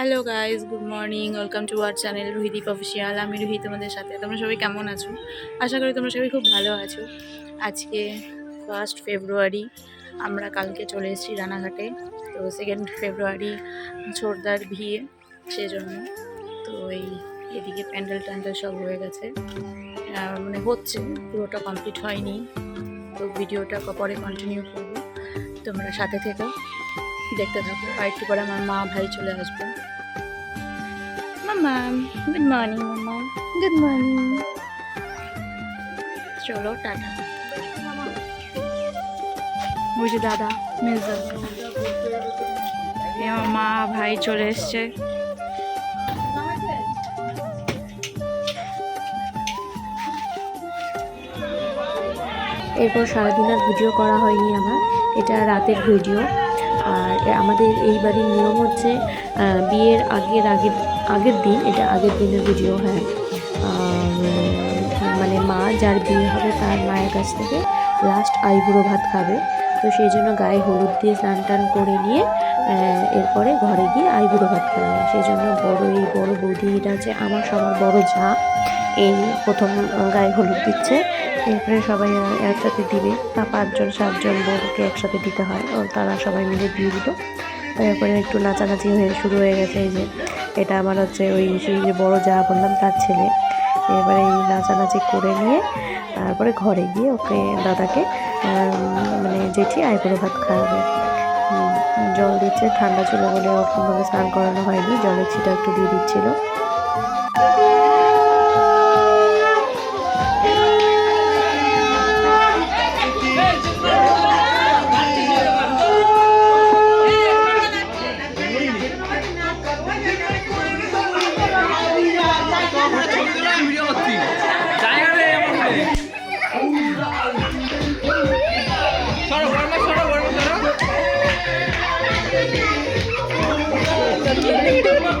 Hello guys good morning welcome to our channel Ruhideep official আমি রুহি তোমাদের সাথে। তোমরা সবাই কেমন আছো? আশা করি তোমরা সবাই খুব ভালো আছো। আজকে ফার্স্ট ফেব্রুয়ারি আমরা কালকে চলে এসেছি রানাঘাটে। তো সেকেন্ড ফেব্রুয়ারি ছোটদার বিয়ে সেজন্য। তো এই এদিকে প্যান্ডেল ট্যান্ডেল সব হয়ে গেছে। মানে হচ্ছে, পুরোটা কমপ্লিট হয়নি। তো ভিডিওটা পরে কন্টিনিউ করব। তোমরা সাথে থেকো। দেখতে থাকো। আর একটু পরে আমার মা ভাই চলে আসবে। মামা গুড মর্নিং মামা গুড মর্নিং চলো টাটা বুঝি দাদা আমার মা ভাই চলে এসছে এরপর সারাদিন আর ভিডিও করা হয়নি আমার এটা রাতের ভিডিও আর আমাদের এই বাড়ির নিয়ম হচ্ছে বিয়ের আগের আগের আগের দিন, এটা আগের দিনের ভিডিও হ্যাঁ। মানে মা যার বিয়ে হবে তার মায়ের কাছ থেকে লাস্ট আইবুড়ো ভাত খাবে। তো সেই জন্য গায়ে হলুদ দিয়ে স্নান টান করে নিয়ে এরপরে ঘরে গিয়ে আইবুড়ো ভাত খাবে। সেই জন্য বড় এই বড় বৌদি এটা আমার সবার বড় যা, এই প্রথম গায়ে হলুদ দিচ্ছে এরপরে সবাই একসাথে দিবে। তা পাঁচজন, সাতজন বউকে একসাথে দিতে হয়। ও তারা সবাই মিলে দিয়ে দিল। তারপরে একটু নাচানাচি হয়ে শুরু হয়ে গেছে এই যে, এটা আমার হচ্ছে ওই সেই যে বড়ো যা বললাম তার ছেলে। এবারে এই নাচানাচি করে নিয়ে তারপরে ঘরে গিয়ে ওকে দাদাকে মানে জেঠি আইবুড়ো ভাত খাওয়াবে। জল দিচ্ছে, ঠান্ডা ছিল বলে ওরকমভাবে স্নান করানো হয়নি। জলের ছিটা একটু দিয়ে দিচ্ছিল।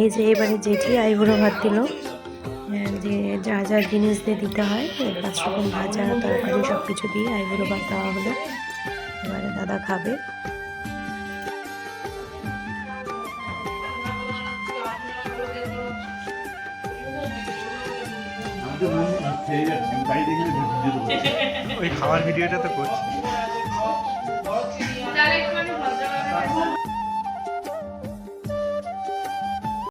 এই যে এবারে জেঠি আইবুড়ো ভাত দিল। যে যা যা জিনিস দিয়ে দিতে হয় পাঁচ রকম ভাজা তরকারি সব কিছু দিয়ে আইবুড়ো ভাত দেওয়া হলো। এবারে দাদা খাবে। ওই খাওয়ার ভিডিওটা তো করছি।